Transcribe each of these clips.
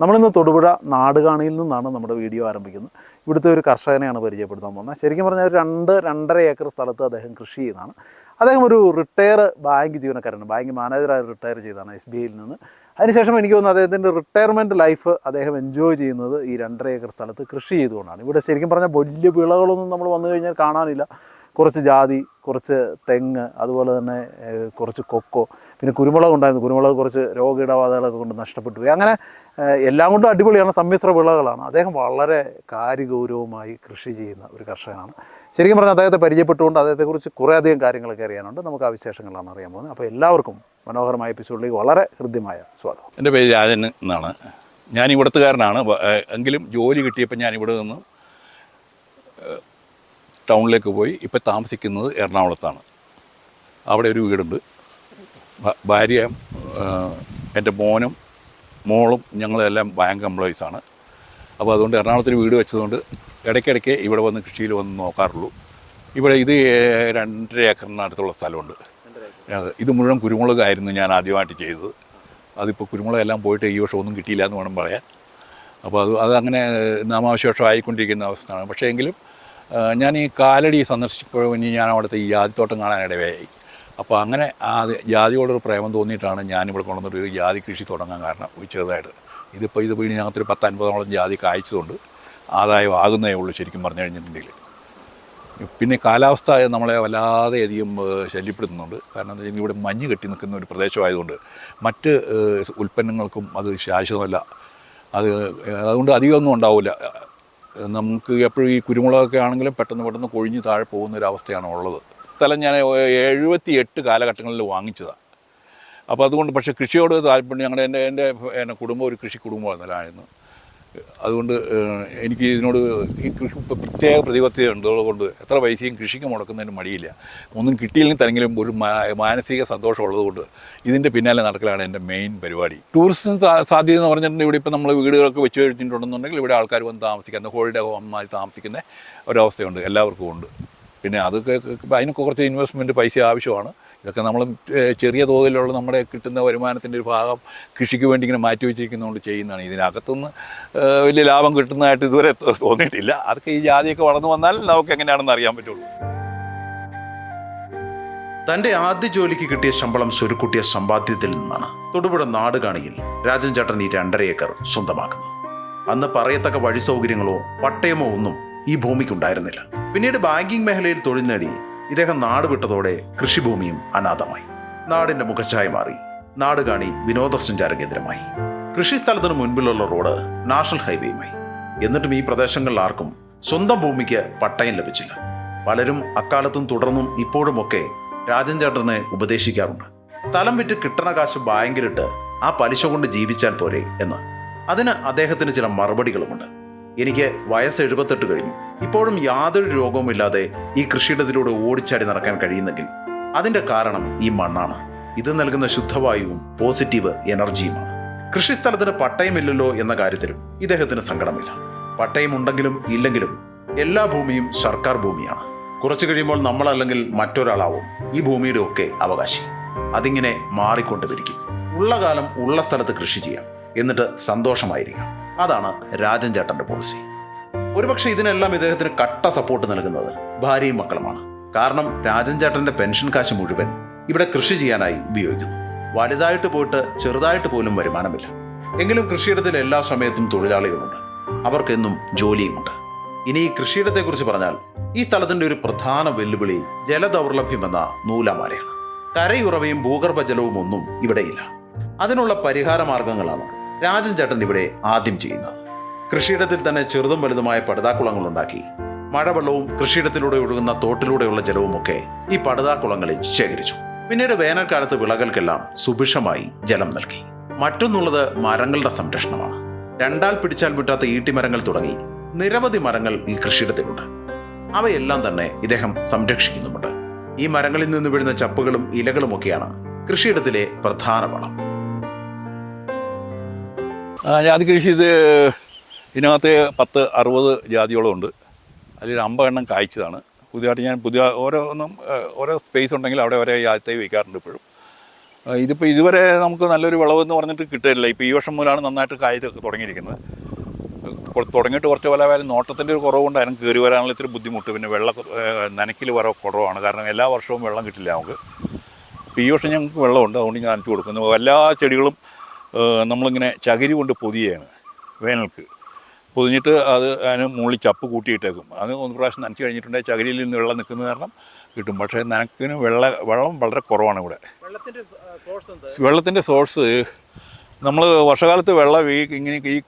നമ്മളിന്ന് തൊടുപുഴ നാടുകാണിയിൽ നിന്നാണ് നമ്മുടെ വീഡിയോ ആരംഭിക്കുന്നത്. ഇവിടുത്തെ ഒരു കർഷകനെയാണ് പരിചയപ്പെടുത്താൻ പോകുന്നത്. ശരിക്കും പറഞ്ഞാൽ ഒരു രണ്ട് രണ്ടര ഏക്കർ സ്ഥലത്ത് അദ്ദേഹം കൃഷി ചെയ്യുന്നതാണ്. അദ്ദേഹം ഒരു റിട്ടയർ ബാങ്ക് ജീവനക്കാരനാണ്. ബാങ്ക് മാനേജറായി റിട്ടയർ ചെയ്തതാണ് എസ് ബി ഐയിൽ നിന്ന്. അതിനുശേഷം എനിക്ക് തോന്നുന്നു അദ്ദേഹത്തിന്റെ റിട്ടയർമെന്റ് ലൈഫ് അദ്ദേഹം എൻജോയ് ചെയ്യുന്നത് ഈ രണ്ടര ഏക്കർ സ്ഥലത്ത് കൃഷി ചെയ്തുകൊണ്ടാണ്. ഇവിടെ ശരിക്കും പറഞ്ഞാൽ വലിയ വിളകളൊന്നും നമ്മൾ വന്നു കഴിഞ്ഞാൽ കാണാനില്ല. കുറച്ച് ജാതി കുറച്ച് തെങ്ങ് അതുപോലെ തന്നെ കുറച്ച് കൊക്കോ പിന്നെ കുരുമുളക് ഉണ്ടായിരുന്നു. കുരുമുളക് കുറച്ച് രോഗീടബാധകളൊക്കെ കൊണ്ട് നഷ്ടപ്പെട്ടു പോയി. അങ്ങനെ എല്ലാം കൊണ്ടും അടിപൊളിയാണ് സമ്മിശ്ര വിളകളാണ്. അദ്ദേഹം വളരെ കാര്യഗൗരവമായി കൃഷി ചെയ്യുന്ന ഒരു കർഷകനാണ്. ശരിക്കും പറഞ്ഞാൽ അദ്ദേഹത്തെ പരിചയപ്പെട്ടുകൊണ്ട് അദ്ദേഹത്തെക്കുറിച്ച് കുറേയധികം കാര്യങ്ങളൊക്കെ അറിയാനുണ്ട്. നമുക്ക് ആ വിശേഷങ്ങളാണ് അറിയാൻ പോകുന്നത്. അപ്പോൾ എല്ലാവർക്കും മനോഹരമായ എപ്പിസോഡിലേക്ക് വളരെ ഹൃദ്യമായ സ്വാഗതം. എന്റെ പേര് രാജൻ എന്നാണ്. ഞാൻ ഇവിടത്തുകാരനാണ് എങ്കിലും ജോലി കിട്ടിയപ്പോൾ ഞാൻ ഇവിടെ നിന്ന്. ടൗണിലേക്ക് പോയി ഇപ്പം താമസിക്കുന്നത് എറണാകുളത്താണ്. അവിടെ ഒരു വീടുണ്ട്. ഭാര്യ എന്റെ മോനും മോളും ഞങ്ങളെല്ലാം ബാങ്ക് എംപ്ലോയീസാണ്. അപ്പോൾ അതുകൊണ്ട് എറണാകുളത്തിൽ വീട് വെച്ചതുകൊണ്ട് ഇടയ്ക്കിടയ്ക്ക് ഇവിടെ വന്ന് കൃഷിയിൽ വന്ന് നോക്കാറുള്ളൂ. ഇവിടെ ഇത് രണ്ടര ഏക്കറിനടുത്തുള്ള സ്ഥലമുണ്ട്. ഇത് മുഴുവൻ കുരുമുളകായിരുന്നു ഞാൻ ആദ്യമായിട്ട് ചെയ്തത്. അതിപ്പോൾ കുരുമുളകെല്ലാം പോയിട്ട് ഈ വർഷം ഒന്നും കിട്ടിയില്ല എന്ന് വേണം പറയാൻ. അപ്പോൾ അത് അതങ്ങനെ നാമാവശേഷം ആയിക്കൊണ്ടിരിക്കുന്ന അവസ്ഥയാണ്. പക്ഷേ എങ്കിലും ഞാൻ ഈ കാലടി സന്ദർശിച്ചപ്പോൾ ഇനി ഞാൻ അവിടുത്തെ ഈ ജാതിത്തോട്ടം കാണാനിടയായി അപ്പോൾ അങ്ങനെ ആ ജാതിയോടൊരു പ്രേമം തോന്നിയിട്ടാണ് ഞാനിവിടെ ഒരു ജാതി കൃഷി തുടങ്ങാൻ കാരണം ചെറുതായിട്ട്. ഇതിപ്പോൾ ഇത് ഇതിനകത്തൊരു പത്ത് അൻപതോളം ജാതി കായ്ച്ചതുകൊണ്ട് ആദായം ആകുന്നേ ഉള്ളൂ ശരിക്കും പറഞ്ഞു കഴിഞ്ഞിട്ടുണ്ടെങ്കിൽ. പിന്നെ കാലാവസ്ഥ നമ്മളെ വല്ലാതെ അധികം ശല്യപ്പെടുത്തുന്നുണ്ട്. കാരണം ഇവിടെ മഞ്ഞ് കെട്ടി നിൽക്കുന്ന ഒരു പ്രദേശമായതുകൊണ്ട് മറ്റ് ഉൽപ്പന്നങ്ങൾക്കും അത് ശാശ്വതമല്ല. അത് അതുകൊണ്ട് അധികമൊന്നും ഉണ്ടാവില്ല. നമുക്ക് എപ്പോഴും ഈ കുരുമുളകൊക്കെ ആണെങ്കിലും പെട്ടെന്ന് പെട്ടെന്ന് കൊഴിഞ്ഞ് താഴെ പോകുന്ന ഒരു അവസ്ഥയാണ് ഉള്ളത്. സ്ഥലം ഞാൻ എഴുപത്തി എട്ട് കാലഘട്ടങ്ങളിൽ വാങ്ങിച്ചതാണ് അപ്പോൾ അതുകൊണ്ട് പക്ഷേ കൃഷിയോട് താല്പര്യം ഞങ്ങളുടെ എന്റെ എന്റെ എന്റെ കുടുംബം ഒരു കൃഷി കുടുംബമായിരുന്നു. അതുകൊണ്ട് എനിക്ക് ഇതിനോട് ഈ കൃഷി പ്രത്യേക പ്രതിബദ്ധത ഉള്ളതുകൊണ്ട് എത്ര പൈസയും കൃഷിക്ക് മുടക്കുന്നതിന് മടിയില്ല. ഒന്നും കിട്ടിയില്ലെങ്കിൽ തരെങ്കിലും ഒരു മാനസിക സന്തോഷം ഉള്ളതുകൊണ്ട് ഇതിന്റെ പിന്നാലെ നടക്കലാണ് എന്റെ മെയിൻ പരിപാടി. ടൂറിസ്റ്റ് സാധ്യത എന്ന് പറഞ്ഞിട്ടുണ്ടെങ്കിൽ ഇവിടെ ഇപ്പോൾ നമ്മൾ വീടുകളൊക്കെ വെച്ച് കഴിഞ്ഞിട്ടുണ്ടെന്നുണ്ടെങ്കിൽ ഇവിടെ ആൾക്കാർ വന്ന് താമസിക്കുന്ന ഹോളിഡേ ഹോമായി താമസിക്കുന്ന ഒരവസ്ഥയുണ്ട്. എല്ലാവർക്കും ഉണ്ട്. പിന്നെ അതൊക്കെ അതിനൊക്കെ കുറച്ച് ഇൻവെസ്റ്റ്മെന്റ് പൈസ ആവശ്യമാണ്. ഇതൊക്കെ നമ്മൾ ചെറിയ തോതിലുള്ള നമ്മുടെ കിട്ടുന്ന വരുമാനത്തിന്റെ ഒരു ഭാഗം കൃഷിക്ക് വേണ്ടി ഇങ്ങനെ മാറ്റി വെച്ചിരിക്കുന്നതുകൊണ്ട് ചെയ്യുന്നതാണ്. ഇതിനകത്തുനിന്ന് വലിയ ലാഭം കിട്ടുന്നതായിട്ട് ഇതുവരെ തോന്നിയിട്ടില്ല. അതൊക്കെ ഈ ജാതിയൊക്കെ വളർന്നു വന്നാൽ നമുക്ക് എങ്ങനെയാണെന്ന് അറിയാൻ പറ്റുള്ളൂ. തന്റെ ആദ്യ ജോലിക്ക് കിട്ടിയ ശമ്പളം സ്വരുക്കൂട്ടിയ സമ്പാദ്യത്തിൽ നിന്നാണ്. തൊടുപുഴ നാടുകാണിയിൽ രാജൻ ചേട്ടൻ ഈ രണ്ടര ഏക്കർ സ്വന്തമാക്കുന്നത്. അന്ന് പറയത്തക്ക വഴി സൗകര്യങ്ങളോ പട്ടയമോ ഒന്നും ഈ ഭൂമിക്കുണ്ടായിരുന്നില്ല. പിന്നീട് ബാങ്കിംഗ് മേഖലയിൽ തൊഴിൽ നേടി ഇദ്ദേഹം നാട് വിട്ടതോടെ കൃഷിഭൂമിയും അനാഥമായി. നാടിന്റെ മുഖച്ഛായ മാറി. നാടുകാണി വിനോദസഞ്ചാര കേന്ദ്രമായി കൃഷി സ്ഥലത്തിന് മുൻപിലുള്ള റോഡ് നാഷണൽ ഹൈവേയുമായി. എന്നിട്ടും ഈ പ്രദേശങ്ങളിൽ ആർക്കും സ്വന്തം ഭൂമിക്ക് പട്ടയം ലഭിച്ചില്ല. പലരും അക്കാലത്തും തുടർന്നും ഇപ്പോഴുമൊക്കെ രാജൻ ചേട്ടനെ ഉപദേശിക്കാറുണ്ട്. സ്ഥലം വിറ്റ് കിട്ടണ കാശ് ബാങ്കിലിട്ട് ആ പലിശ കൊണ്ട് ജീവിച്ചാൽ പോരെ എന്ന്. അതിന് അദ്ദേഹത്തിന് ചില മറുപടികളുമുണ്ട്. എനിക്ക് വയസ്സ് എഴുപത്തെട്ട് കഴിഞ്ഞു. ഇപ്പോഴും യാതൊരു രോഗവുമില്ലാതെ ഈ കൃഷിയിടത്തിലൂടെ ഓടിച്ചാടി നടക്കാൻ കഴിയുന്നെങ്കിൽ അതിന്റെ കാരണം ഈ മണ്ണാണ്. ഇത് നൽകുന്ന ശുദ്ധവായുവും പോസിറ്റീവ് എനർജിയുമാണ്. കൃഷിസ്ഥലത്തിന് പട്ടയമില്ലല്ലോ എന്ന കാര്യത്തിലും ഇദ്ദേഹത്തിന് സങ്കടമില്ല. പട്ടയമുണ്ടെങ്കിലും ഇല്ലെങ്കിലും എല്ലാ ഭൂമിയും സർക്കാർ ഭൂമിയാണ്. കുറച്ചു കഴിയുമ്പോൾ നമ്മളല്ലെങ്കിൽ മറ്റൊരാളാവും. ഈ ഭൂമിയുടെ ഒക്കെ അവകാശി. അതിങ്ങനെ മാറിക്കൊണ്ടുവരിക്കും ഉള്ള കാലം ഉള്ള സ്ഥലത്ത് കൃഷി ചെയ്യാം. എന്നിട്ട് സന്തോഷമായിരിക്കാം. അതാണ് രാജൻ ചേട്ടന്റെ പോളിസി ഒരുപക്ഷെ ഇതിനെല്ലാം ഇദ്ദേഹത്തിന് കട്ട സപ്പോർട്ട് നൽകുന്നത് ഭാര്യയും മക്കളുമാണ്. കാരണം രാജൻ ചേട്ടന്റെ പെൻഷൻ കാശ് മുഴുവൻ ഇവിടെ കൃഷി ചെയ്യാനായി ഉപയോഗിക്കുന്നു. വലുതായിട്ട് പോയിട്ട് ചെറുതായിട്ട് പോലും വരുമാനമില്ല. എങ്കിലും കൃഷിയിടത്തിൽ എല്ലാ സമയത്തും തൊഴിലാളികളുണ്ട്. അവർക്കെന്നും ജോലിയുമുണ്ട്. ഇനി ഈ കൃഷിയിടത്തെക്കുറിച്ച് പറഞ്ഞാൽ ഈ സ്ഥലത്തിന്റെ ഒരു പ്രധാന വെല്ലുവിളി ജലദൗർലഭ്യം എന്ന നൂലാമാലയാണ്. കരയുറവയും ഭൂഗർഭ ജലവും ഒന്നും ഇവിടെയില്ല. അതിനുള്ള പരിഹാര മാർഗങ്ങളാണ് രാജൻ ചേട്ടൻ ഇവിടെ ആദ്യം ചെയ്യുന്നത്. കൃഷിയിടത്തിൽ തന്നെ ചെറുതും വലുതുമായ പടുതാക്കുളങ്ങൾ ഉണ്ടാക്കി മഴവെള്ളവും കൃഷിയിടത്തിലൂടെ ഒഴുകുന്ന തോട്ടിലൂടെയുള്ള ജലവുമൊക്കെ ഈ പടുതാക്കുളങ്ങളിൽ ശേഖരിച്ചു. പിന്നീട് വേനൽക്കാലത്ത് വിളകൾക്കെല്ലാം സുഭിക്ഷമായി ജലം നൽകി. മറ്റൊന്നുള്ളത് മരങ്ങളുടെ സംരക്ഷണമാണ്. രണ്ടാൽ പിടിച്ചാൽ വിട്ടാത്ത ഈട്ടിമരങ്ങൾ തുടങ്ങി നിരവധി മരങ്ങൾ ഈ കൃഷിയിടത്തിലുണ്ട്. അവയെല്ലാം തന്നെ ഇദ്ദേഹം സംരക്ഷിക്കുന്നുമുണ്ട്. ഈ മരങ്ങളിൽ നിന്ന് വീഴുന്ന ചപ്പുകളും ഇലകളുമൊക്കെയാണ് കൃഷിയിടത്തിലെ പ്രധാന വളം. ഞാൻ കൃഷി ഇത് ഇതിനകത്ത് പത്ത് അറുപത് ജാതിയോളം ഉണ്ട്. അതിൽ അമ്പതെണ്ണം കായ്ച്ചതാണ്. പുതിയതായിട്ട് ഞാൻ പുതിയ ഓരോന്നും ഓരോ സ്പേസ് ഉണ്ടെങ്കിൽ അവിടെ ഒരേ ജാതി വയ്ക്കാറുണ്ട് ഇപ്പോഴും. ഇതിപ്പോൾ ഇതുവരെ നമുക്ക് നല്ലൊരു വിളവെന്ന് പറഞ്ഞിട്ട് കിട്ടില്ല ഇപ്പോൾ ഈ വർഷം മുതലാണ് നന്നായിട്ട് കായ് തുടങ്ങിയിരിക്കുന്നത്. തുടങ്ങിയിട്ട് കുറച്ച് കൊല്ലമായാലും നോട്ടത്തിന്റെ ഒരു കുറവുകൊണ്ട് അതിനും കയറി വരാനുള്ള ഇത്തിരി ബുദ്ധിമുട്ട്. പിന്നെ വെള്ള നനയ്ക്കൽ വര കുറവാണ്. കാരണം എല്ലാ വർഷവും വെള്ളം കിട്ടില്ല നമുക്ക്. ഇപ്പോൾ ഈ വർഷം ഞങ്ങൾക്ക് വെള്ളമുണ്ട്. അതുകൊണ്ട് ഞാൻ നനച്ച് കൊടുക്കുന്നു. എല്ലാ ചെടികളും നമ്മളിങ്ങനെ ചകിരി കൊണ്ട് പൊതിയാണ് വേനൽക്ക്. പൊതിഞ്ഞിട്ട് അത് അതിന് മുകളിൽ ചപ്പ് കൂട്ടിയിട്ടേക്കും. അത് ഒന്ന് പ്രാവശ്യം നനച്ച് കഴിഞ്ഞിട്ടുണ്ടെങ്കിൽ ചകിരിയിൽ നിന്ന് വെള്ളം നിൽക്കുന്ന കാരണം കിട്ടും. പക്ഷേ നനക്കിന് വെള്ള വെള്ളം വളരെ കുറവാണ് ഇവിടെ. വെള്ളത്തിന്റെ സോഴ്സ് നമ്മൾ വർഷകാലത്ത് വെള്ളം ഈ ഇങ്ങനെ ഈ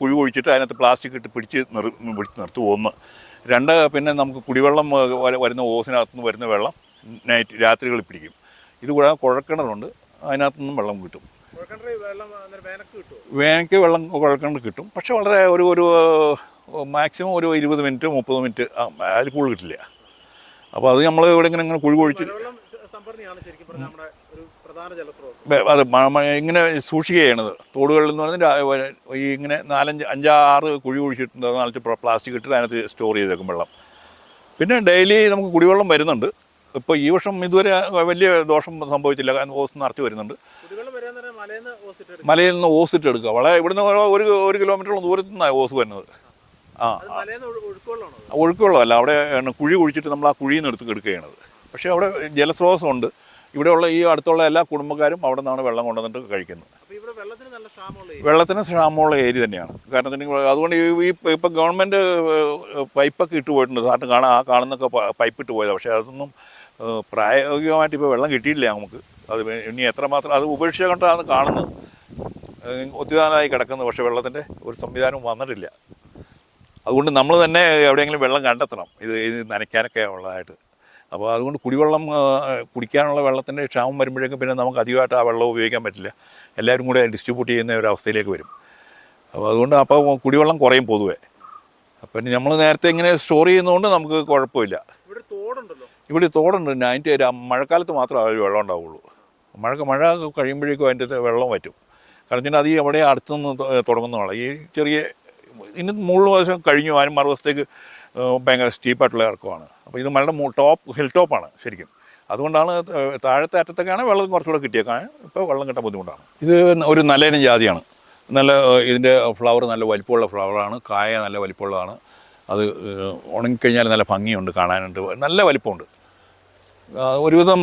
കുഴി ഒഴിച്ചിട്ട് അതിനകത്ത് പ്ലാസ്റ്റിക് ഇട്ട് പിടിച്ച് നിർ പിടിച്ച് നിർത്തും ഒന്ന് രണ്ട് പിന്നെ നമുക്ക് കുടിവെള്ളം വരുന്ന ഓസിനകത്തു നിന്ന് വരുന്ന വെള്ളം നൈറ്റ് രാത്രികളിൽ പിടിക്കും. ഇത് കൂടാതെ കുഴക്കിണറുണ്ട് അതിനകത്തുനിന്നും വെള്ളം കിട്ടും. വേനക്ക് വെള്ളം കുഴക്കിണർ കിട്ടും. പക്ഷെ വളരെ ഒരു ഒരു മാക്സിമം ഒരു ഇരുപത് മിനിറ്റ് മുപ്പത് മിനിറ്റ് അതിൽ കൂടുതൽ കിട്ടില്ല. അപ്പോൾ അത് നമ്മൾ ഇവിടെ ഇങ്ങനെ ഇങ്ങനെ കുഴി ബെ- അത് ഇങ്ങനെ സൂക്ഷിക്കുകയാണത് തോടുകളിൽ എന്ന് പറഞ്ഞാൽ ഈ ഇങ്ങനെ നാലഞ്ച് അഞ്ചാറ് കുഴി കുഴിച്ചിട്ടുണ്ട്. നാലഞ്ച് പ്ലാസ്റ്റിക് ഇട്ടിട്ട് അതിനകത്ത് സ്റ്റോർ ചെയ്തേക്കും വെള്ളം. പിന്നെ ഡെയിലി നമുക്ക് കുടിവെള്ളം വരുന്നുണ്ട്. ഇപ്പോൾ ഈ വർഷം ഇതുവരെ വലിയ ദോഷം സംഭവിച്ചില്ല. കാരണം ഓസ് നിറച്ച് വരുന്നുണ്ട് കുടിവെള്ളം വരാൻ തന്നെ മലയെന്ന് ഓസിട്ട് മലയിൽ നിന്ന് ഓസിട്ട് എടുക്കുക വളരെ ഇവിടുന്ന് ഒരു ഒരു ഒരു കിലോമീറ്ററോളം ദൂരത്തു നിന്നാണ് ഓസ് വരുന്നത്. ആ ഒഴുക്കുവെള്ളമല്ല അവിടെ കുഴി കുഴിച്ചിട്ട് നമ്മൾ ആ കുഴിയിൽ നിന്ന് എടുത്ത് എടുക്കുകയാണത് പക്ഷേ അവിടെ ജലസ്രോതസ്സുണ്ട് ഇവിടെയുള്ള ഈ അടുത്തുള്ള എല്ലാ കുടുംബക്കാരും അവിടെ നിന്നാണ് വെള്ളം കൊണ്ടുവന്നിട്ട് കഴിക്കുന്നത്. വെള്ളത്തിന് ക്ഷാമമുള്ള ഏരിയ. തന്നെയാണ്. കാരണം അതുകൊണ്ട് ഈ ഇപ്പം ഗവൺമെന്റ് പൈപ്പൊക്കെ ഇട്ട് പോയിട്ടുണ്ട്. സാറിന് കാണാൻ ആ കാണുന്നൊക്കെ പൈപ്പ് ഇട്ട് പോയതാണ് പക്ഷേ അതൊന്നും പ്രായോഗികമായിട്ട് ഇപ്പോൾ വെള്ളം കിട്ടിയിട്ടില്ല നമുക്ക്. അത് ഇനി എത്രമാത്രം അത് ഉപേക്ഷിച്ച കൊണ്ടാണ് കാണുന്നത്. ഏഹ്, ഒത്തിരി കിടക്കുന്നത് പക്ഷേ വെള്ളത്തിന്റെ ഒരു സംവിധാനവും വന്നിട്ടില്ല. അതുകൊണ്ട് നമ്മൾ തന്നെ എവിടെയെങ്കിലും വെള്ളം കണ്ടെത്തണം. ഇത് ഇത് നനയ്ക്കാനൊക്കെ ഉള്ളതായിട്ട്. അപ്പോൾ അതുകൊണ്ട് കുടിവെള്ളം കുടിക്കാനുള്ള വെള്ളത്തിന്റെ ക്ഷാമം വരുമ്പോഴേക്കും പിന്നെ നമുക്ക് അധികമായിട്ട് ആ വെള്ളം ഉപയോഗിക്കാൻ പറ്റില്ല. എല്ലാവരും കൂടെ ഡിസ്ട്രിബ്യൂട്ട് ചെയ്യുന്ന ഒരു അവസ്ഥയിലേക്ക് വരും. അപ്പോൾ അതുകൊണ്ട് അപ്പോൾ കുടിവെള്ളം കുറയും പൊതുവേ. അപ്പം നമ്മൾ നേരത്തെ ഇങ്ങനെ സ്റ്റോർ ചെയ്യുന്നതുകൊണ്ട് നമുക്ക് കുഴപ്പമില്ല. ഇവിടെ തോടുണ്ട്. അതിന്റെ ഒരു മഴക്കാലത്ത് മാത്രമേ അതിൽ വെള്ളം ഉണ്ടാവുള്ളൂ. മഴ മഴ കഴിയുമ്പോഴേക്കും അതിന്റെ വെള്ളം വറ്റും. കാരണം വെച്ചാൽ അത് ഈ അവിടെ അടുത്തുനിന്ന് തുടങ്ങുന്നതാണ് ഈ ചെറിയ ഇനി മുകളിൽ വശം കഴിഞ്ഞു ആരും മറുവശത്തേക്ക് ഭയങ്കര സ്റ്റീപ്പായിട്ടുള്ള ഇറക്കമാണ്. അപ്പോൾ ഇത് മലയുടെ ടോപ്പ് ഹിൽ ടോപ്പാണ് ശരിക്കും. അതുകൊണ്ടാണ് താഴത്തെ അറ്റത്തൊക്കെയാണ് വെള്ളം കുറച്ചുകൂടെ കിട്ടിയേക്കാൻ ഇപ്പോൾ വെള്ളം കിട്ടാൻ ബുദ്ധിമുട്ടാണ്. ഇത് ഒരു നല്ലയിനം ജാതിയാണ്. നല്ല ഇതിന്റെ ഫ്ലവർ നല്ല വലിപ്പമുള്ള ഫ്ലവറാണ്. കായ നല്ല വലിപ്പമുള്ളതാണ്. അത് ഉണങ്ങിക്കഴിഞ്ഞാൽ നല്ല ഭംഗിയുണ്ട് കാണാനുണ്ട്. നല്ല വലിപ്പമുണ്ട്. ആ, ഒരുവിധം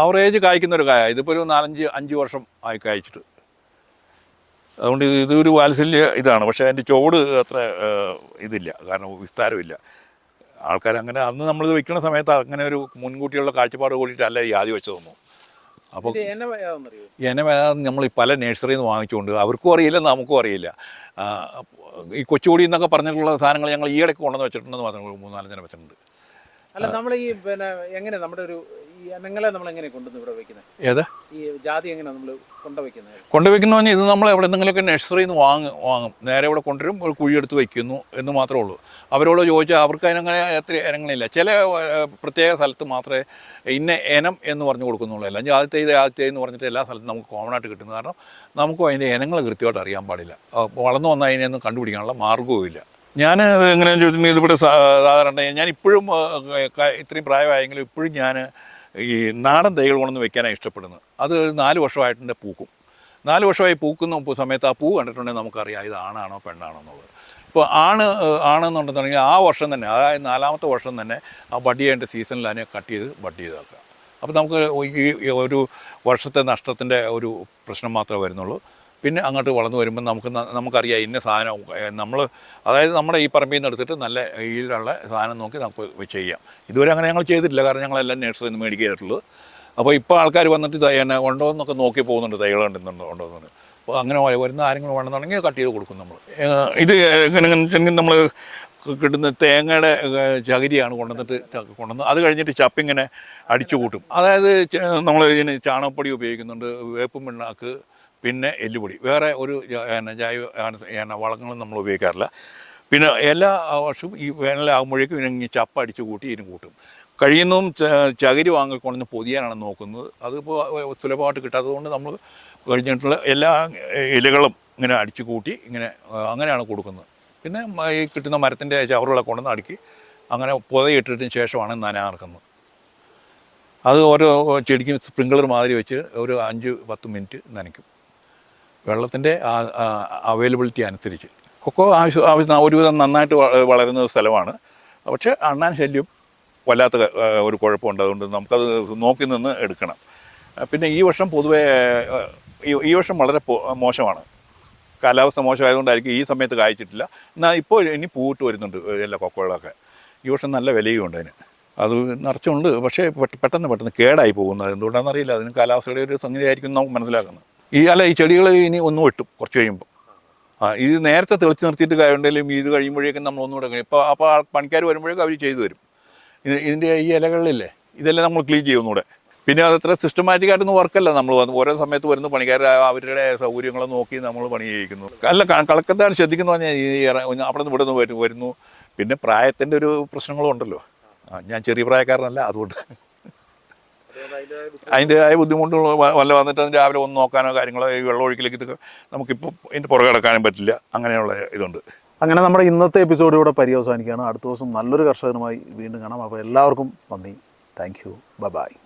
ആവറേജ് കായ്ക്കുന്ന ഒരു കായ. ഇതിപ്പോൾ ഒരു നാലഞ്ച് അഞ്ച് വർഷം ആയി കായ്ച്ചിട്ട്. അതുകൊണ്ട് ഇത് ഇതൊരു വാത്സല്യ ഇതാണ്. പക്ഷേ അതിന്റെ ചുവട് അത്ര ഇതില്ല. കാരണം വിസ്താരമില്ല. ആൾക്കാർ അങ്ങനെ അന്ന് നമ്മളിത് വെക്കുന്ന സമയത്ത് അങ്ങനെ ഒരു മുൻകൂട്ടിയുള്ള കാഴ്ചപ്പാട് കൂടിയിട്ടല്ല ഈ ആദ്യം വെച്ചതൊന്നും അപ്പോൾ എന്നെ വേദം നമ്മൾ ഈ പല നേഴ്സറിയിൽ നിന്ന് വാങ്ങിച്ചുകൊണ്ട് അവർക്കും അറിയില്ല നമുക്കും അറിയില്ല. ഈ കൊച്ചുകൂടി എന്നൊക്കെ പറഞ്ഞിട്ടുള്ള സാധനങ്ങൾ ഞങ്ങൾ ഈ ഇടയ്ക്ക് കൊണ്ടുവന്ന് വെച്ചിട്ടുണ്ടെന്ന് മാത്രം മൂന്നാലഞ്ചിനെ വെച്ചിട്ടുണ്ട്. അല്ല നമ്മൾ ഈ പിന്നെ എങ്ങനെ നമ്മുടെ ഒരു ഈ അനങ്ങളെ നമ്മൾ എങ്ങനെ കൊണ്ടുവന്ന് ഇവിടെ വെക്കുന്നത് ഏത്? ഈ ജാതി എങ്ങനെ നമ്മൾ കൊണ്ടുവയ്ക്കുന്നത് കൊണ്ടുവയ്ക്കുന്ന പറഞ്ഞാൽ ഇത് നമ്മൾ എവിടെ നിന്നെങ്കിലുമൊക്കെ നഴ്സറിയിൽ നിന്ന് വാങ്ങും വാങ്ങും. നേരെ ഇവിടെ കൊണ്ടുവരും ഒരു കുഴിയെടുത്ത് വയ്ക്കുന്നു എന്ന് മാത്രമേ ഉള്ളൂ. അവരോട് ചോദിച്ചാൽ അവർക്ക് അതിനങ്ങനെ എത്ര ഇനങ്ങളില്ല ചില പ്രത്യേക സ്ഥലത്ത് മാത്രമേ ഇന്ന ഇനം എന്ന് പറഞ്ഞു കൊടുക്കുന്നുള്ളൂ. അല്ലെങ്കിൽ ആദ്യത്തെ ഇത് ആദ്യത്തെ എന്ന് പറഞ്ഞിട്ട് എല്ലാ സ്ഥലത്തും നമുക്ക് കോമൺ ആയിട്ട് കിട്ടുന്നത് കാരണം നമുക്കും അതിന്റെ ഇനങ്ങൾ കൃത്യമായിട്ട് അറിയാൻ പാടില്ല. വളർന്നു വന്നാൽ അതിനെയൊന്നും കണ്ടുപിടിക്കാനുള്ള മാർഗവും ഇല്ല ഞാൻ എങ്ങനെയാണെന്ന് ചോദിച്ചിട്ടുണ്ടെങ്കിൽ ഇതിവിടെ സാധാരണ ഞാൻ ഇപ്പോഴും ഇത്രയും പ്രായമായെങ്കിലും ഇപ്പോഴും ഞാൻ ഈ നാടൻ തൈകൾ കൊണ്ടൊന്ന് വെക്കാനാണ് ഇഷ്ടപ്പെടുന്നത്. അത് നാല് വർഷമായിട്ടുണ്ട് പൂക്കും. നാല് വർഷമായി പൂക്കുന്ന സമയത്ത് ആ പൂ കണ്ടിട്ടുണ്ടെങ്കിൽ നമുക്കറിയാം ഇത് ആണാണോ പെണ്ണാണോ എന്നുള്ളത്. ഇപ്പോൾ ആണ് ആണെന്നുണ്ടെന്നുണ്ടെങ്കിൽ ആ വർഷം തന്നെ അതായത് നാലാമത്തെ വർഷം തന്നെ ആ ബഡ് ചെയ്യേണ്ട സീസണിൽ അതിനെ കട്ട് ചെയ്ത് ബഡ് ചെയ്ത് അപ്പോൾ നമുക്ക് ഈ ഒരു വർഷത്തെ നഷ്ടത്തിന്റെ ഒരു പ്രശ്നം മാത്രമേ വരുന്നുള്ളൂ. പിന്നെ അങ്ങോട്ട് വളർന്നു വരുമ്പോൾ നമുക്ക് നമുക്കറിയാം ഇന്ന സാധനം നമ്മൾ അതായത് നമ്മുടെ ഈ പറമ്പിൽ നിന്ന് എടുത്തിട്ട് നല്ല ഈലുള്ള സാധനം നോക്കി നമുക്ക് ചെയ്യാം. ഇതുവരെ അങ്ങനെ ഞങ്ങൾ ചെയ്തിട്ടില്ല കാരണം ഞങ്ങളെല്ലാം നേഴ്സറിയിൽ നിന്ന് മേടിക്കുക ചെയ്തിട്ടുള്ളത്. അപ്പോൾ ഇപ്പോൾ ആൾക്കാർ വന്നിട്ട് എന്നെ ഉണ്ടോ എന്നൊക്കെ നോക്കി പോകുന്നുണ്ട് തൈകൾ ഉണ്ടെന്നുണ്ടോ ഉണ്ടോ എന്ന് അപ്പോൾ അങ്ങനെ വരുന്ന ആരെങ്കിലും വേണമെന്നുണ്ടെങ്കിൽ കട്ട് ചെയ്ത് കൊടുക്കും നമ്മൾ ഇത് എങ്ങനെ നമ്മൾ കിട്ടുന്ന തേങ്ങയുടെ ചകിരിയാണ് കൊണ്ടുവന്നിട്ട് കൊണ്ടുവന്ന് അത് കഴിഞ്ഞിട്ട് ചപ്പിങ്ങനെ അടിച്ചു കൂട്ടും. അതായത് നമ്മൾ ഇതിന് ചാണകപ്പൊടി ഉപയോഗിക്കുന്നുണ്ട് വേപ്പും പിണ്ണാക്ക് പിന്നെ എല്ലുപൊടി. വേറെ ഒരു ജൈവ വളങ്ങളും നമ്മൾ ഉപയോഗിക്കാറില്ല. പിന്നെ എല്ലാ വർഷവും ഈ വേനലാകുമ്പോഴേക്കും ഇതിനെ ചപ്പ അടിച്ചു കൂട്ടി ഇതിന് കൂട്ടും. കഴിയുന്നതും ചകിരി വാങ്ങിക്കൊണ്ടെന്ന് പൊതിയാനാണ് നോക്കുന്നത്. അതിപ്പോൾ സുലഭമായിട്ട് കിട്ടാത്തതുകൊണ്ട് നമ്മൾ കഴിഞ്ഞിട്ടുള്ള എല്ലാ ഇലകളും ഇങ്ങനെ അടിച്ചു കൂട്ടി ഇങ്ങനെ അങ്ങനെയാണ് കൊടുക്കുന്നത്. പിന്നെ ഈ കിട്ടുന്ന മരത്തിന്റെ ചവറുകളൊക്കെ കൊണ്ടുവന്ന് അടുക്കി അങ്ങനെ പുതയിട്ടിട്ടതിന് ശേഷമാണ് നനാർക്കുന്നത് അത് ഓരോ ചെടിക്കും സ്പ്രിങ്ക്ലർ മാതിരി വെച്ച് ഒരു അഞ്ച് പത്ത് മിനിറ്റ് നനയ്ക്കും. വെള്ളത്തിന്റെ അവൈലബിലിറ്റി അനുസരിച്ച്. കൊക്കോ ആവശ്യം ആവശ്യം ഒരുവിധം നന്നായിട്ട് വളരുന്ന സ്ഥലമാണ്. പക്ഷേ അണ്ണാൻ ശല്യം വല്ലാത്ത ഒരു കുഴപ്പമുണ്ട്. അതുകൊണ്ട് നമുക്കത് നോക്കി നിന്ന് എടുക്കണം. പിന്നെ ഈ വർഷം പൊതുവേ ഈ- വർഷം വളരെ മോശമാണ്. കാലാവസ്ഥ മോശമായതുകൊണ്ടായിരിക്കും ഈ സമയത്ത് കായ്ച്ചിട്ടില്ല. എന്നാൽ ഇപ്പോൾ ഇനി പൂവിട്ട് വരുന്നുണ്ട് എല്ലാ കൊക്കോകളൊക്കെ. ഈ വർഷം നല്ല വിലയുണ്ട് അതിന്. അത് നിറച്ചുണ്ട്. പക്ഷേ പെട്ടെന്ന് പെട്ടെന്ന് കേടായി പോകുന്നത്. എന്തുകൊണ്ടാണെന്നറിയില്ല. അതിന് കാലാവസ്ഥയുടെ ഒരു സംഗതി ആയിരിക്കും നമുക്ക് മനസ്സിലാക്കുന്നത്. ഈ അല്ല ഈ ചെടികൾ ഇനി ഒന്ന് വെട്ടും കുറച്ച് കഴിയുമ്പോൾ ആ ഇത് നേരത്തെ തെളിച്ച് നിർത്തിയിട്ട് കാര്യമുണ്ടെങ്കിലും ഇത് കഴിയുമ്പോഴേക്കും നമ്മൾ ഒന്നുകൂടെ കഴിയും ഇപ്പോൾ അപ്പോൾ പണിക്കാർ വരുമ്പോഴേക്കും അവർ ചെയ്തു തരും. ഇത് ഇതിന്റെ ഈ ഇലകളിലില്ലേ ഇതെല്ലാം നമ്മൾ ക്ലീൻ ചെയ്യും ഒന്നുകൂടെ. പിന്നെ അതത്ര സിസ്റ്റമാറ്റിക് ആയിട്ടൊന്നും വർക്കല്ല നമ്മൾ ഓരോ സമയത്ത് വരുന്ന പണിക്കാർ അവരുടെ സൗകര്യങ്ങൾ നോക്കി നമ്മൾ പണി ചെയ്യിക്കുന്നു. അല്ല കളക്കത്താണ് ശ്രദ്ധിക്കുന്നത് പറഞ്ഞാൽ ഈ അവിടെ നിന്ന് ഇവിടെ നിന്ന് വരുന്നു. പിന്നെ പ്രായത്തിന്റെ ഒരു പ്രശ്നങ്ങളും ഉണ്ടല്ലോ. ആ, ഞാൻ ചെറിയ പ്രായക്കാരനല്ല അതുകൊണ്ട്. അതിന്റെതായ ബുദ്ധിമുട്ടുകൾ വല്ല വന്നിട്ട് അതിന് രാവിലെ ഒന്ന് നോക്കാനോ കാര്യങ്ങളോ ഈ വെള്ളം ഒഴിക്കലേക്ക് ഇതൊക്കെ നമുക്കിപ്പോൾ ഇതിന്റെ പുറകെ കിടക്കാനും പറ്റില്ല. അങ്ങനെയുള്ള ഇതുണ്ട്. അങ്ങനെ നമ്മുടെ ഇന്നത്തെ എപ്പിസോഡ് ഇവിടെ പര്യവസാനിക്കുകയാണ്. അടുത്ത ദിവസം നല്ലൊരു കർഷകനുമായി വീണ്ടും കാണാം. അപ്പോൾ എല്ലാവർക്കും നന്ദി. Thank you. ബൈ.